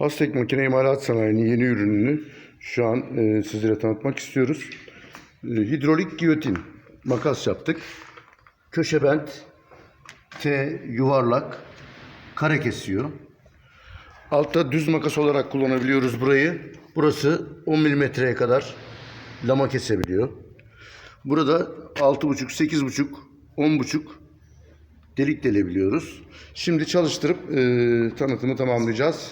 Hastek Makine İmalat Sanayi'nin yeni ürününü şu an e, sizlere tanıtmak istiyoruz. E, hidrolik giyotin makas yaptık. Köşe bent, T yuvarlak, kare kesiyor. Altta düz makas olarak kullanabiliyoruz burayı. Burası 10 milimetreye kadar lama kesebiliyor. Burada 6,5, 8,5, 10,5 delik delebiliyoruz. Şimdi çalıştırıp e, tanıtımı tamamlayacağız.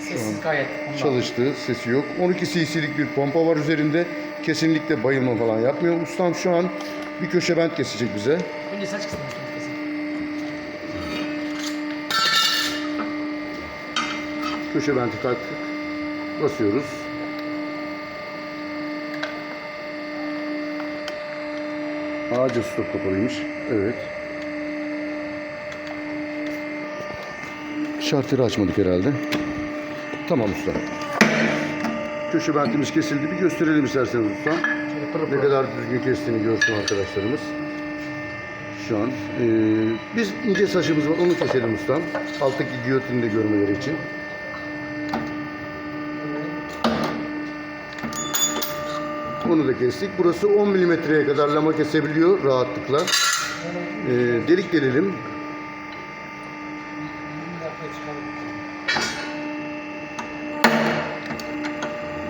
Sessiz gayet. Çalıştı, sesi yok. 12 cc'lik bir pompa var üzerinde. Kesinlikle bayılma falan yapmıyor. Ustam şu an bir köşe bent kesecek bize. Önce saç kısmını kesin. Köşe benti taktık. Basıyoruz. Ağaca stop kapalıymış. Evet. Şarteri açmadık herhalde. Tamam usta. Köşe bentimiz kesildi. Bir gösterelim isterseniz usta. Ne kadar düzgün kestiğini görsün arkadaşlarımız. Şu an. eee, biz ince saçımız var. Onu keselim ustam. Alttaki giyotini de görmeleri için. Onu da kestik. Burası 10 milimetreye kadar lama kesebiliyor rahatlıkla. Eee, delik delelim.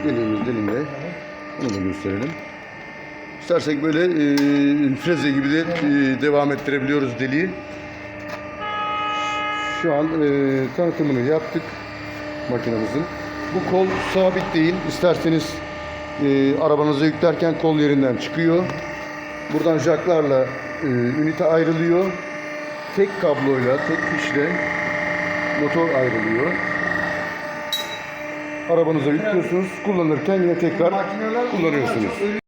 Deliğimiz delimle. Onu da gösterelim. İstersek böyle eee freze gibi de eee, devam ettirebiliyoruz deliği. Şu an eee, tanıtımını yaptık makinamızın. Bu kol sabit değil. İsterseniz eee arabanıza yüklerken kol yerinden çıkıyor. Buradan jaklarla eee, ünite ayrılıyor. Tek kabloyla, tek fişle motor ayrılıyor. Arabanıza yüklüyorsunuz. Kullanırken yine tekrar kullanıyorsunuz.